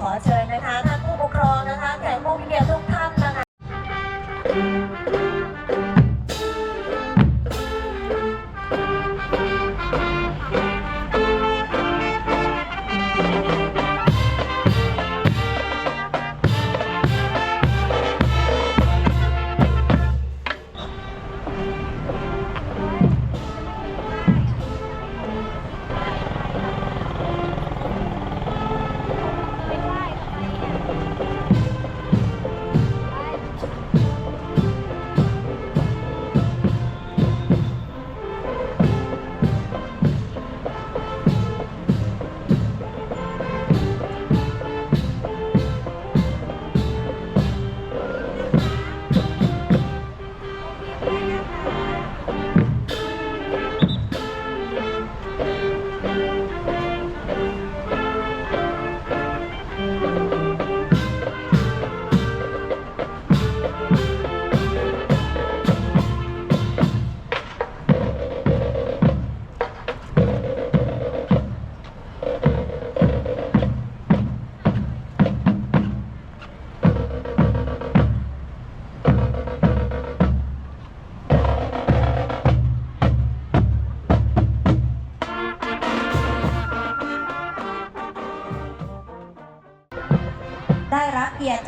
ขอเชิญ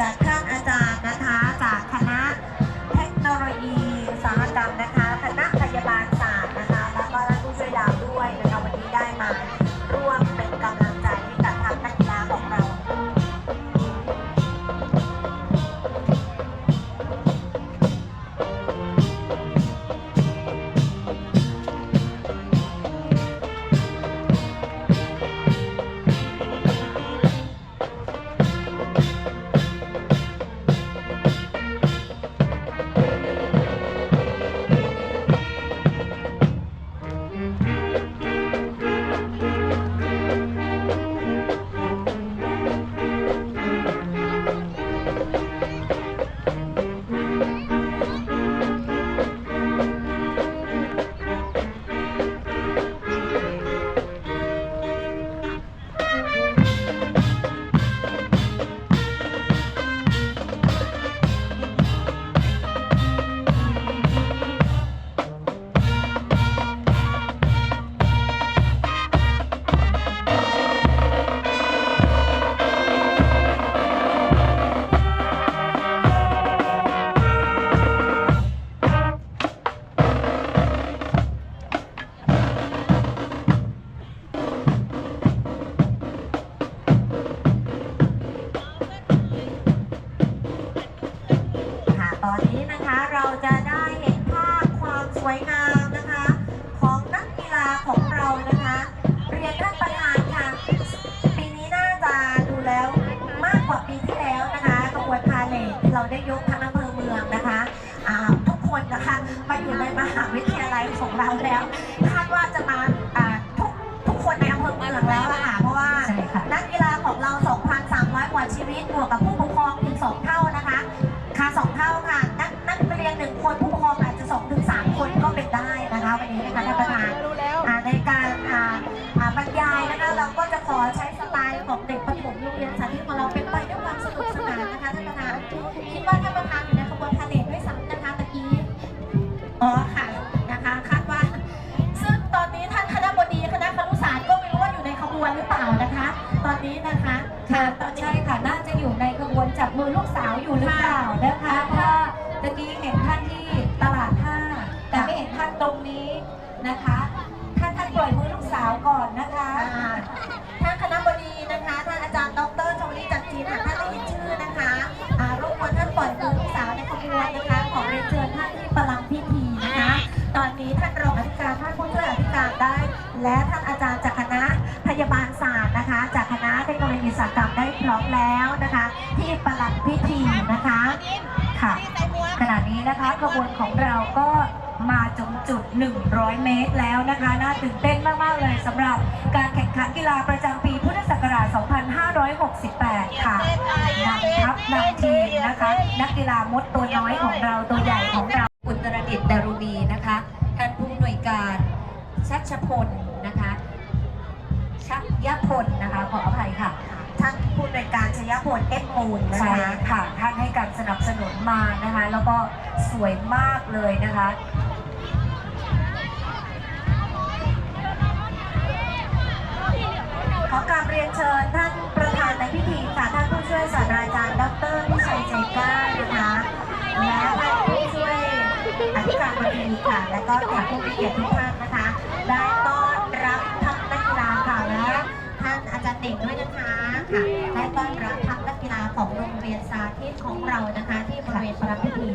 รั หาวิทยาลัยของเราแล้วคาดว่าจะมาอ่าทุกทุกคนในอำเภอเมืองแล้วล่ะค่ะเพราะว่าใช่ค่ะ นักกีฬาของเรา 2,300 กว่าชีวิตบวกกับผู้ปกครองอีก2เท่านะคะ ค่ะสองเท่าค่ะ นักนักเรียนหนึ่งคนผู้ปกครองอาจจะสองถึงสามคนก็เป็นได้นะคะวันนี้นะคะท่านประธานอ่าในการอ่าอ่าบรรยายนะคะเราก็จะขอใช้สไตล์ของเด็กประถมโรงเรียนสาธิตของเราเป็น และท่านอาจารย์จากคณะพยาบาลศาสตร์นะคะ จากคณะเทคโนโลยีศาสตร์กรรมได้พร้อมแล้วนะคะ ที่ประหลังพิธีนะคะค่ะขณะนี้นะคะขบวนของเราก็มาจงจุด 100 เมตรแล้วนะคะ น่าตื่นเต้นมาก ๆ เลยสำหรับการแข่งขันกีฬาประจำปีพุทธศักราช 2568 ค่ะนำทัพนำทีมนะคะ นักกีฬามดตัวน้อยของเราตัวใหญ่ของเราอุตรดิตถ์ดารุณีนะคะ ชัชพลนะคะชักยพลนะคะขออภัยค่ะ ท่านผู้ในวยการชยพลเอ็กมูลนะใช่คะค่ะท่านให้การสนับสนุนมานะคะ แล้วก็สวยมากเลยนะคะ ขอกราบเรียนเชิญท่านประธานในพิธีค่ะท่านผู้ช่วยศาสตราจารย์ดรพิชัยใจกล้านะคะและท่านผู้ช่วยอธิการบดีค่ะ และก็แขกผู้มีเกียรติทุกท่าน ด่งด้วยนะคะค่ะได้ต้อนรับทัพนักกีฬาของโรงเรียนสาธิตของเรานะคะ ที่บริเวณประพิธี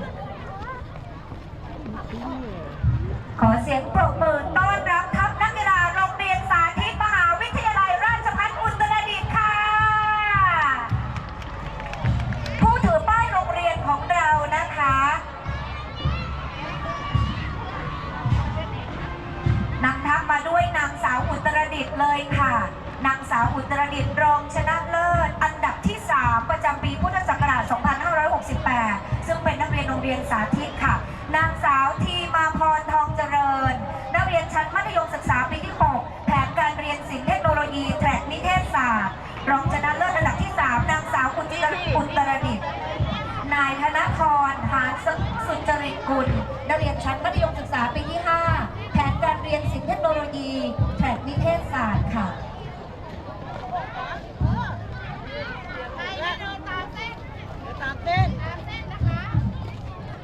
ขอเสียงปรบมือต้อนรับทัพนักกีฬาโรงเรียนสาธิตมหาวิทยาลัยราชภัฏอุตรดิตถ์ค่ะ ผู้ถือป้ายโรงเรียนของเรานะคะนำทัพมาด้วยนางสาวอุตรดิตถ์เลยค่ะ สาวอุตรดิตถ์รองชนะเลิศ อันดับที่ 3 ประจำปีพุทธศักราช 2568 ซึ่งเป็นนักเรียนโรงเรียนสาธิตค่ะ นางสาวทีมาพรทองเจริญ นักเรียนชั้นมัธยมศึกษาปีที่ 6 แผนการเรียนศิลปเทคโนโลยีแทร็กนิเทศศาสตร์รองชนะเลิศอันดับที่ 3 นางสาวอุตรอุตรดิตถ์นายธนพรหานสุจริตกุล นักเรียนชั้นมัธยมศึกษาปีที่ 5 แผนการเรียนศิลปเทคโนโลยีแทร็กนิเทศศาสตร์ค่ะ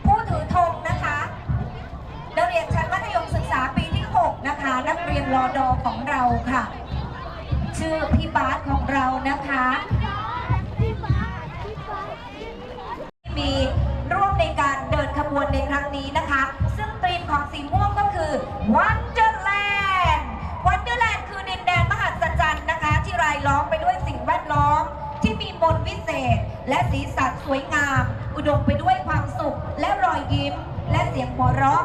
ผู้ถือธงนะคะนักเรียนชั้นมัธยมศึกษาปีที่ 6 นะคะ นักเรียนรอดอของเราค่ะ ชื่อพี่บาสของเรานะคะ หัวเราะ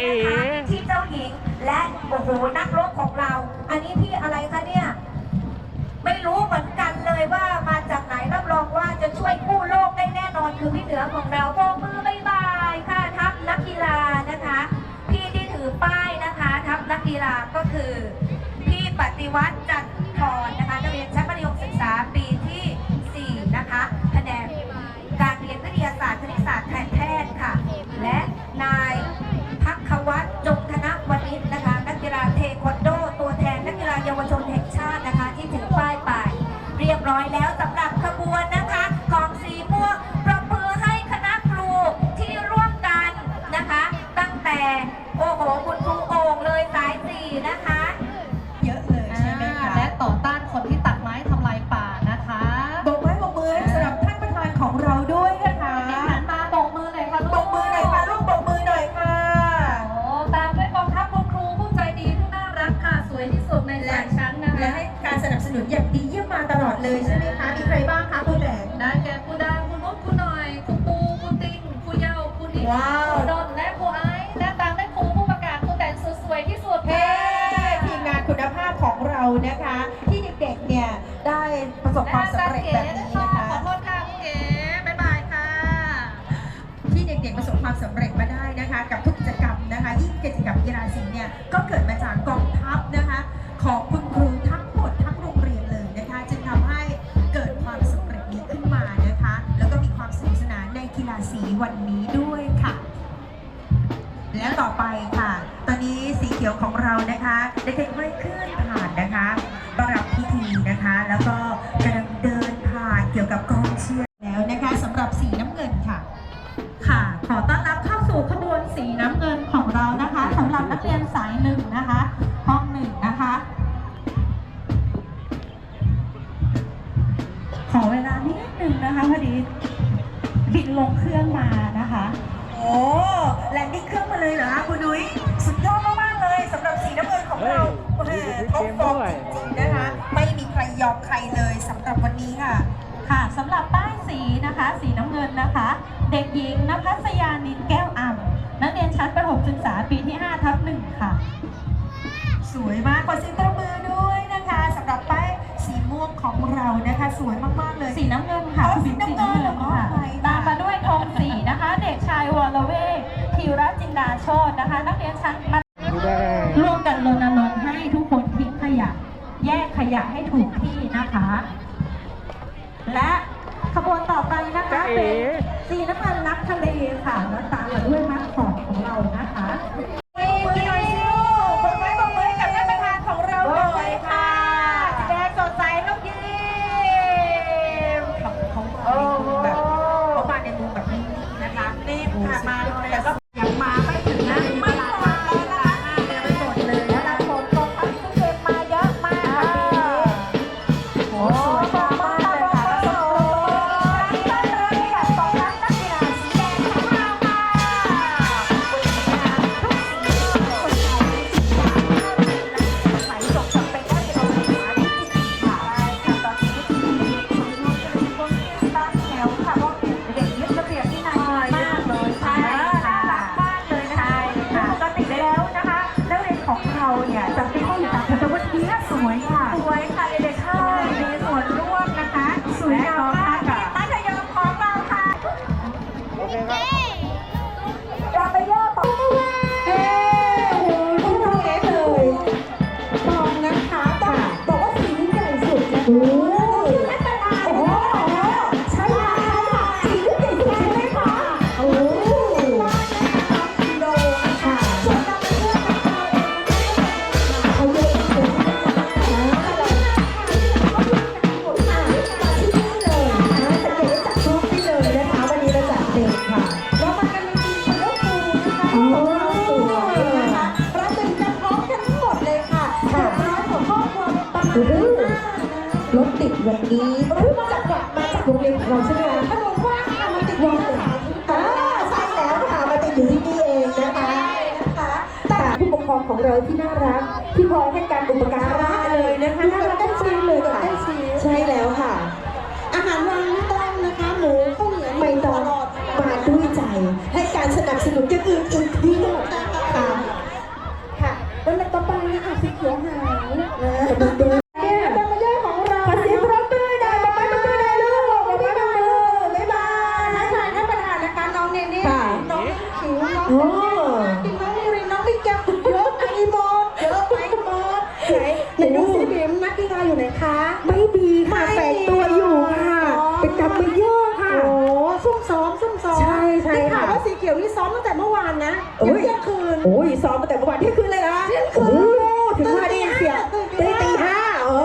หญิงเลยนะคะที่เจ้าหญิงและโอ้โหนักรบของเรา อันนี้พี่อะไรคะเนี่ย ไม่รู้เหมือนกันเลยว่ามาจากไหนรับรองว่าจะช่วยกู้โลกได้แน่นอนคือพี่เหนือของเราโบกมือบายบายค่ะทัพนักกีฬานะคะ พี่ที่ถือป้ายนะคะ ทัพนักกีฬาก็คือ พี่ปฏิวัติ นะคะ ที่เด็กๆเนี่ยได้ประสบความสำเร็จแบบนี้นะคะขอโทษค่ะครูเก๋บ๊ายบายค่ะ ที่เด็กๆประสบความสำเร็จมาได้นะคะ กับทุกกิจกรรมนะคะยิ่งกิจกรรมกีฬาสีเนี่ยก็เกิดมาจากกองทัพนะคะ ของคุณครูทั้งหมดทั้งโรงเรียนเลยนะคะ จึงทำให้เกิดความสำเร็จนี้ขึ้นมานะคะ แล้วก็มีความสนุกสนานในกีฬาสีวันนี้ด้วยค่ะ และต่อไปค่ะ ตอนนี้สีเขียวของเรานะคะเด็กๆไม่เคลื่อนผ่าน นะคะ แล้วก็ ท็อปฟอร์มจริงๆนะคะไม่มีใครยอมใครเลยสำหรับวันนี้ค่ะ ค่ะสำหรับป้ายสีนะคะ สีน้ำเงินนะคะ เด็กหญิงนภัสยานินแก้วอ่ำนักเรียนชั้นประถมศึกษาปีที่5ทับหนึ่งค่ะ สวยมากขอเสียงตบมือด้วยนะคะสำหรับป้ายสีม่วงของเรานะคะ สวยมากๆเลยสีน้ำเงินค่ะอ๋อสีน้ำเงินเหรอค่ะอ๋อไปค่ะตามมาด้วยธงสีนะคะ เด็กชายวรเวทธีรจินดาโชตนะคะ นักเรียนชั้นมัธร่วมกันรณรงค์ให้ทุกคนทิ้งขยะ แยกขยะให้ถูกที่นะคะ และขบวนต่อไปนะคะเป็นสีน้ำเงินนักทะเลค่ะ แล้วตามมาด้วยมัดขอดของเรานะคะ วยค่ะส ครองของเราที่น่ารัก ที่คอยให้การอุปการะเลยนะคะน่ารักใกล้ชิดเลยค่ะใช่แล้วค่ะ อาหารวางไม่ต้องนะคะ หมูข้าวเหนียวไม่ต้องมาด้วยใจ ให้การสนับสนุนอย่างอื่นอีกที่หมดค่ะ ซ้อมตั้งแต่เมื่อวานเที่ยงคืนเลยนะเที่ยงคืน ถึงมาได้ยินเสียงตีตีห้าโอ้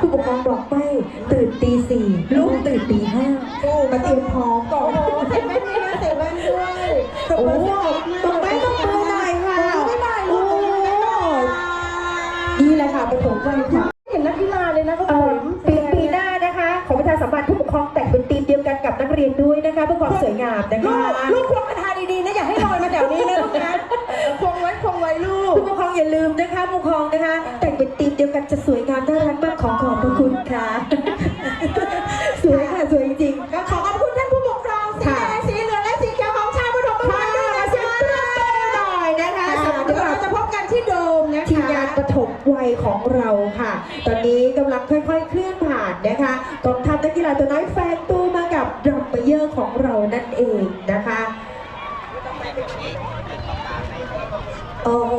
ผู้ปกครองบอกไม่ตื่นตีสี่ลูกตื่นตีห้ามาเตรียมพร้อมก่อนใส่แว่นด้วยนะใส่แว่นด้วยโอ้ตบไม้ตบมือหน่อยค่ะโอ้นี่แหละค่ะเป็นผมใจค่ะเห็ กันจะสวยงามน่ารักมากขอขอบพระคุณค่ะ สวยค่ะสวยจริงๆก็ขอขอบคุณท่านผู้ปกครองสีแดงสีเหลืองและสีเขียวของชาวปฐมบัณฑิตด้วยนะคะหน่อยนะคะเดี๋ยวเราจะพบกันที่โดมนะคะทีมงานปฐมวัยของเราค่ะ ตอนนี้กำลังค่อยๆ เคลื่อนผ่านนะคะกองทัพนักกีฬาตัวน้อยแฟนตัวมากับดรัมเบเยอร์ของเรานั่นเองนะคะโอ้โห